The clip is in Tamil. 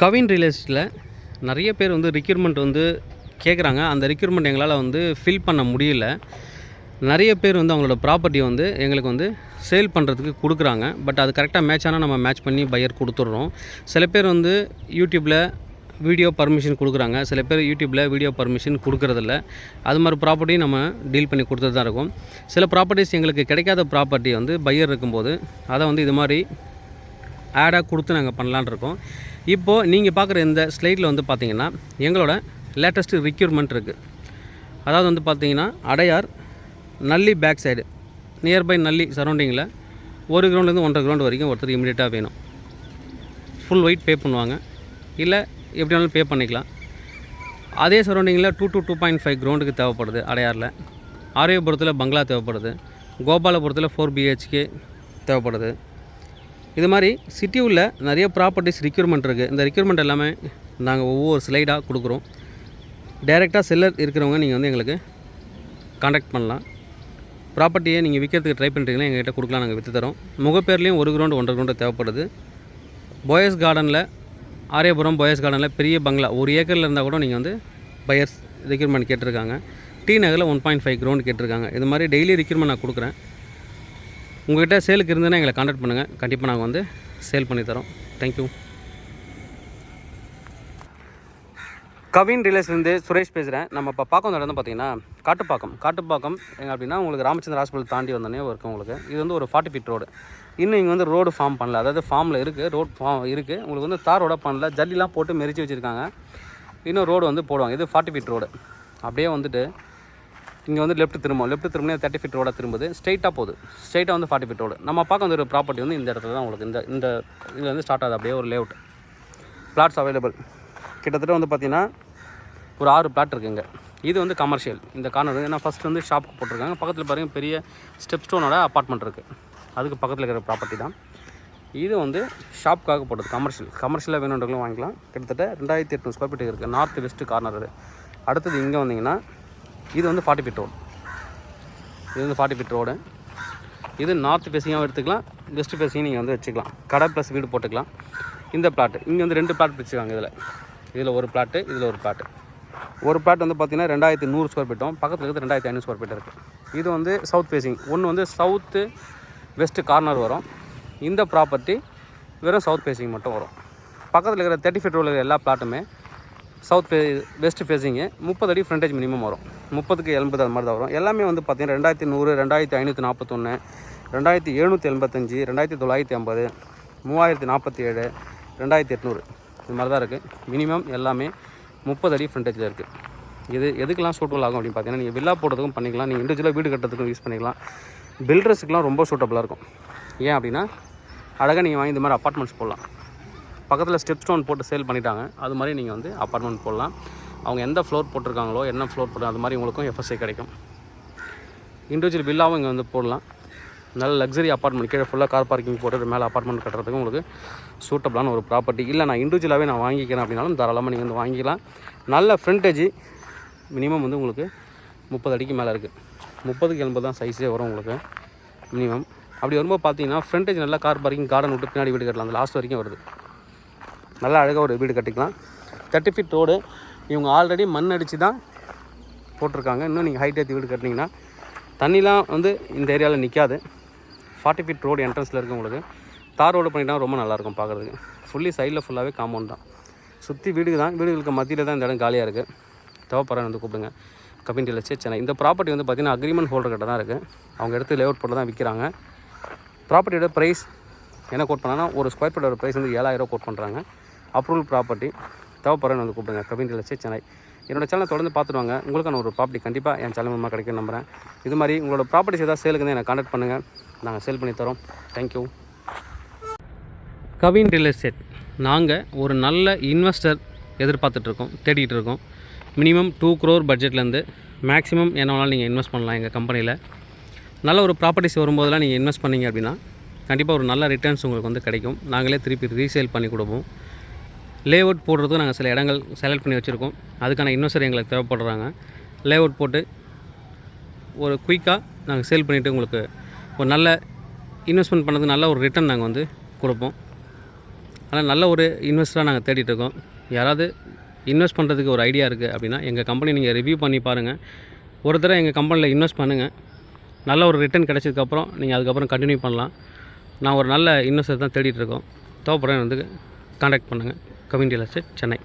கவின் ரியலிஸ்ட்டில் நிறைய பேர் வந்து ரிக்யூர்மெண்ட் வந்து கேட்குறாங்க அந்த ரிக்யூர்மெண்ட் எங்களால் வந்து ஃபில் பண்ண முடியல. நிறைய பேர் வந்து அவங்களோட ப்ராப்பர்ட்டியை வந்து எங்களுக்கு வந்து சேல் பண்ணுறதுக்கு கொடுக்குறாங்க. பட் அது கரெக்டாக மேட்ச் ஆனால் நம்ம மேட்ச் பண்ணி பையர் கொடுத்துட்றோம். சில பேர் வந்து யூடியூப்பில் வீடியோ பர்மிஷன் கொடுக்குறாங்க. சில பேர் யூடியூப்பில் வீடியோ பர்மிஷன் கொடுக்குறதில்ல. அது மாதிரி ப்ராப்பர்ட்டியும் நம்ம டீல் பண்ணி கொடுத்துட்டு தான் இருக்கும். சில ப்ராப்பர்ட்டிஸ் எங்களுக்கு கிடைக்காத ப்ராப்பர்ட்டி வந்து பையர் இருக்கும்போது அதை வந்து இது மாதிரி ஆடாக கொடுத்து நாங்கள் பண்ணலான்னு இருக்கோம். இப்போது நீங்கள் பார்க்குற இந்த ஸ்லைட்டில் வந்து பார்த்தீங்கன்னா எங்களோட லேட்டஸ்ட்டு ரிக்யூர்மெண்ட் இருக்குது அதாவது வந்து பார்த்தீங்கன்னா Adyar Nalli back side nearby Nalli சரௌண்டிங்கில் ஒரு கிரவுண்ட்லேருந்து ஒன்றரை கிரவுண்ட் வரைக்கும் ஒருத்தர் இமீடியட்டாக வேணும். ஃபுல் ஒயிட் பே பண்ணுவாங்க. இல்லை எப்படி வேணாலும் பே பண்ணிக்கலாம். அதே சரௌண்டிங்கில் two two two point five கிரவுண்டுக்கு தேவைப்படுது அடையாரில். ஆரியபுரத்தில் பங்களா தேவைப்படுது. கோபாலபுரத்தில் ஃபோர் பிஹெச்கே தேவைப்படுது. இது மாதிரி சிட்டி உள்ள நிறைய ப்ராப்பர்ட்டிஸ் ரிக்யூர்மெண்ட் இருக்குது இந்த ரிக்யூர்மெண்ட் எல்லாமே நாங்கள் ஒவ்வொரு ஸ்லைடாக கொடுக்குறோம். டைரெக்டாக செல்லர் இருக்கிறவங்க நீங்கள் வந்து எங்களுக்கு காண்டாக்ட் பண்ணலாம். ப்ராப்பர்ட்டியை நீங்கள் விற்கிறதுக்கு ட்ரை பண்ணுறீங்கன்னா எங்கள்கிட்ட கொடுக்கலாம் நாங்கள் விற்று தரோம். முகப்பேர்லேயும் ஒரு கிரவுண்டு ஒன்றரை கிரவுண்டு தேவைப்படுது. போயஸ் கார்டனில் ஆரியபுரம் போயஸ் கார்டனில் பெரிய பங்களா. ஒரு ஏக்கரில் இருந்தால் கூட நீங்கள் வந்து பையர்ஸ் ரெக்யூர்மெண்ட் கேட்டிருக்காங்க. டி நகரில் ஒன் பாயிண்ட் ஃபைவ் கிரவுண்ட் கேட்டிருக்காங்க. இது மாதிரி டெய்லி ரெக்யூர்மெண்ட் நான் கொடுக்குறேன். உங்கள்கிட்ட சேலுக்கு இருந்ததுன்னா எங்களை காண்டாக்ட் பண்ணுங்கள் கண்டிப்பாக நாங்கள் வந்து சேல் பண்ணி தரோம். தேங்க்யூ கவின் ரிலேஸ்லேருந்து சுரேஷ் பேசுகிறேன் நம்ம இப்போ பார்க்க வந்த இடம் வந்து பார்த்தீங்கன்னா காட்டுப்பாக்கம். காட்டுப்பாக்கம் எங்கே அப்படின்னா உங்களுக்கு ராமச்சந்திர ஹாஸ்பிட்டல் தாண்டி வந்தோடனே இருக்கும் உங்களுக்கு. இது வந்து ஒரு ஃபார்ட்டி ஃபீட் ரோடு இன்னும் இங்கே வந்து ரோடு ஃபார்ம் பண்ணல. அதாவது ஃபார்மில் இருக்குது ரோட் ஃபார்ம் இருக்குது உங்களுக்கு வந்து தார் ரோடாக பண்ணல. ஜல்லிலாம் போட்டு மெரிச்சு வச்சுருக்காங்க. இன்னும் ரோடு வந்து போடுவாங்க. இது ஃபார்ட்டி ஃபீட் ரோடு அப்படியே வந்துட்டு இங்கே வந்து லெஃப்ட் திரும்பும் லெஃப்ட் திரும்பினா தேர்ட்டி ஃபீட் ரோடாக திரும்புது. ஸ்ட்ரைட்டாக போகுது. ஸ்ட்ரைட்டாக வந்து ஃபார்ட்டி ஃபீட் ரோடு நம்ம பார்க்க வந்து ஒரு ப்ராப்பர்ட்டி வந்து இந்த இடத்துல தான் உங்களுக்கு இந்த இந்த இதில் வந்து ஸ்டார்ட் ஆகுது. அப்படியே ஒரு லேஅவுட் பிளாட்ஸ் அவைலபிள் கிட்டத்தட்ட வந்து பார்த்தீங்கன்னா ஒரு ஆறு பிளாட் இருக்குங்க இது வந்து கமர்ஷியல் இந்த கார்னர் ஏன்னா ஃபஸ்ட் வந்து ஷாப்புக்கு போட்டிருக்காங்க. பக்கத்தில் பாருங்கள் பெரிய ஸ்டெப் ஸ்டோனோட அப்பார்ட்மெண்ட் இருக்குது அதுக்கு பக்கத்தில் இருக்கிற ப்ராப்பர்ட்டி தான். இது வந்து ஷாப்புக்காக போட்டது கமர்ஷியல் கமர்ஷியலாக வேணுன்றவங்களும் வாங்கிக்கலாம். கிட்டத்தட்ட ரெண்டாயிரத்தி எட்நூறு ஸ்கொயர் ஃபீட் இருக்குது நார்த் வெஸ்ட்டு கார்னர் அடுத்தது இங்கே வந்தீங்கன்னா இது வந்து ஃபார்ட்டி ஃபீட் ரோடு. இது வந்து ஃபார்ட்டி ஃபீட் ரோடு. இது நார்த் ஃபேஸிங்காகவும் எடுத்துக்கலாம் வெஸ்ட் ஃபேஸிங் நீங்கள் வந்து வச்சுக்கலாம். கடை ப்ளஸ் வீடு போட்டுக்கலாம். இந்த பிளாட்டு இங்கே வந்து ரெண்டு பிளாட் பிரிச்சுக்காங்க இதில். இதில் ஒரு பிளாட்டு இதில் ஒரு பிளாட்டு ஒரு பிளாட் வந்து பார்த்தீங்கன்னா ரெண்டாயிரத்தி நூறு ஸ்கொயர் ஃபீட்டும் பக்கத்தில் இருக்கிறது ரெண்டாயிரத்தி ஐநூறு ஸ்கொயர் ஃபீட் இருக்குது இது வந்து சவுத் ஃபேஸிங் ஒன்று வந்து சவுத்து வெஸ்ட் கார்னர் வரும். இந்த ப்ராப்பர்ட்டி வெறும் சவுத் ஃபேஸிங் மட்டும் வரும். பக்கத்தில் இருக்கிற தேர்ட்டி ஃபீட் ரோல் எல்லா பிளாட்டுமே சவுத் ஃபே வெஸ்ட் ஃபேஸிங்கு முப்பது அடி ஃப்ரண்டேஜ் மினிமம் வரும். முப்பதுக்கு எண்பது அது மாதிரி தான் வரும். எல்லாமே வந்து பார்த்தீங்கன்னா ரெண்டாயிரத்தி நூறு ரெண்டாயிரத்தி ஐநூற்றி நாற்பத்தொன்று ரெண்டாயிரத்தி எழுநூற்றி எண்பத்தஞ்சு ரெண்டாயிரத்தி தொள்ளாயிரத்தி ஐம்பது மூவாயிரத்தி நாற்பத்தி ஏழு ரெண்டாயிரத்தி எட்நூறு. இது மாதிரி தான் இருக்குது மினிமம் எல்லாமே முப்பது அடி ஃப்ரண்டேஜில் இருக்குது இது எதுக்கெல்லாம் சூட்டபுள் ஆகும் அப்படின்னு பார்த்தீங்கன்னா நீங்கள் வில்லா போடுறதுக்கும் பண்ணிக்கலாம். நீங்கள் இண்டிவிஜுவலாக வீடு கட்டுறதுக்கும் யூஸ் பண்ணிக்கலாம். பில்டர்ஸுக்கெலாம் ரொம்ப சூட்டபுளாக இருக்கும். ஏன் அப்படின்னா அழகாக நீங்கள் வாங்கி இந்த மாதிரி அப்பார்ட்மெண்ட்ஸ் போடலாம். பக்கத்தில் ஸ்டெப் ஸ்டோன் போட்டு சேல் பண்ணிட்டாங்க. அது மாதிரி நீங்கள் வந்து அப்பார்ட்மெண்ட் போடலாம். அவங்க எந்த ஃப்ளோர் போட்டிருக்காங்களோ என்ன ஃப்ளோர் போட்டு அது மாதிரி உங்களுக்கும் எஃப்எஸ்ஐ கிடைக்கும். இண்டிவிஜுவல் வில்லாவும் இங்கே வந்து போடலாம். நல்ல லக்ஸரி அப்பார்ட்மெண்ட் கீழே ஃபுல்லாக கார் பார்க்கிங் போட்டு மேலே அப்பார்ட்மெண்ட் கட்டுறதுக்கு உங்களுக்கு சூட்டபிளான ஒரு ப்ராப்பர்ட்டி இல்லை நான் இண்டிவிஜுவலாகவே நான் வாங்கிக்கிறேன் அப்படின்னாலும் தாராளமாக நீங்கள் வந்து வாங்கிக்கலாம். நல்ல ஃப்ரண்டேஜ் மினிமம் வந்து உங்களுக்கு முப்பது அடிக்கு மேலே இருக்குது முப்பதுக்கு எண்பது தான் சைஸே வரும் உங்களுக்கு மினிமம் அப்படி வரும்போது பார்த்தீங்கன்னா ஃப்ரண்டேஜ் நல்லா கார் பார்க்கிங் கார்டன் விட்டு பின்னாடி வீடு கட்டலாம். அந்த லாஸ்ட் வரைக்கும் வருது. நல்லா அழகாக ஒரு வீடு கட்டிக்கலாம். தேர்ட்டி ஃபீட் ரோடு இவங்க ஆல்ரெடி மண் அடித்து தான் போட்டிருக்காங்க. இன்னும் நீங்கள் ஹைட் ஏற்றி வீடு கட்டினீங்கன்னா தண்ணிலாம் வந்து இந்த ஏரியாவில் நிற்காது ஃபார்ட்டி ஃபீட் ரோடு என்ட்ரன்ஸில் இருக்குது உங்களுக்கு. தார் ரோடு பண்ணிட்டா ரொம்ப நல்லாயிருக்கும் பார்க்குறதுக்கு ஃபுல்லி சைடில் ஃபுல்லாகவே காம்பவுண்ட் தான். சுற்றி வீடு தான் வீடுகளுக்கு மத்தியில் தான் இந்த இடம் காலியாக இருக்குது தேவைப்படுறேன் வந்து கூப்பிடுங்க. கம்பெனியில் டீலர்ஸ் சென்னை. இந்த ப்ராப்பர்ட்டி வந்து பார்த்திங்கன்னா அக்ரிமெண்ட் ஹோல்டர் கிட்ட தான் இருக்குது அவங்க எடுத்து லேஅவுட் போட்டு தான் விற்கிறாங்க ப்ராப்பர்ட்டியோட ப்ரைஸ் என்ன கோட் பண்ணாங்கன்னா ஒரு ஸ்கொயர் ஃபீட்டோட ப்ரைஸ் வந்து ஏழாயிரம் கோட் பண்ணுறாங்க அப்ரூவல் ப்ராப்பர்ட்டி தேவைப்படுறேன் வந்து கூப்பிடுங்க. கவின் டீலர்ஸ் சென்னை என்னோட சேனலை தொடர்ந்து பார்த்துட்டு வாங்க. உங்களுக்கான ஒரு ப்ராப்பர்ட்டி கண்டிப்பாக என் சேனல் மூலமாக கிடைக்கும் நம்புறேன். இது மாதிரி உங்களோட ப்ராப்பர்ட்டிஸ் ஏதாவது சேலுக்கு தான் கான்டாக்ட் பண்ணுங்கள் நாங்கள் சேல் பண்ணி தரோம். Thank you Kavin real estate. நாங்கள் ஒரு நல்ல இன்வெஸ்டர் எதிர்பார்த்துட்ருக்கோம் தேடிட்டு இருக்கோம். மினிமம் டூ க்ரோர் பட்ஜெட்லேருந்து மேக்ஸிமம் என்ன வேணாலும் நீங்கள் இன்வெஸ்ட் பண்ணலாம் எங்கள் கம்பெனியில் நல்ல ஒரு ப்ராப்பர்ட்டிஸ் வரும்போதெல்லாம் நீங்கள் இன்வெஸ்ட் பண்ணீங்க அப்படின்னா கண்டிப்பாக ஒரு நல்ல ரிட்டர்ன்ஸ் உங்களுக்கு வந்து கிடைக்கும். நாங்களே திருப்பி ரீசேல் பண்ணி கொடுப்போம். லே அவுட் போடுறதுக்கு நாங்கள் சில இடங்கள் செலக்ட் பண்ணி வச்சுருக்கோம். அதுக்கான இன்வெஸ்டர் எங்களுக்கு தேவைப்படுறாங்க. லே அவுட் போட்டு ஒரு குயிக்காக நாங்கள் சேல் பண்ணிவிட்டு உங்களுக்கு ஒரு நல்ல இன்வெஸ்ட்மெண்ட் பண்ணது நல்ல ஒரு ரிட்டர்ன் நாங்கள் வந்து கொடுப்போம். ஆனால் நல்ல ஒரு இன்வெஸ்டராக நாங்கள் தேடிட்டுருக்கோம் யாராவது இன்வெஸ்ட் பண்ணுறதுக்கு ஒரு ஐடியா இருக்குது அப்படின்னா எங்கள் கம்பெனி நீங்கள் ரிவ்யூ பண்ணி பாருங்கள் ஒரு தடவை எங்கள் கம்பெனியில் இன்வெஸ்ட் பண்ணுங்கள் நல்ல ஒரு ரிட்டர்ன் கிடைச்சதுக்கப்புறம் நீங்கள் அதுக்கப்புறம் கண்டினியூ பண்ணலாம். நான் ஒரு நல்ல இன்வெஸ்டர் தான் தேடிட்டுருக்கோம் தேவைப்படுறேன் வந்து காண்டாக்ட் பண்ணுங்கள் கவின் ரியல் எஸ்டேட் சென்னை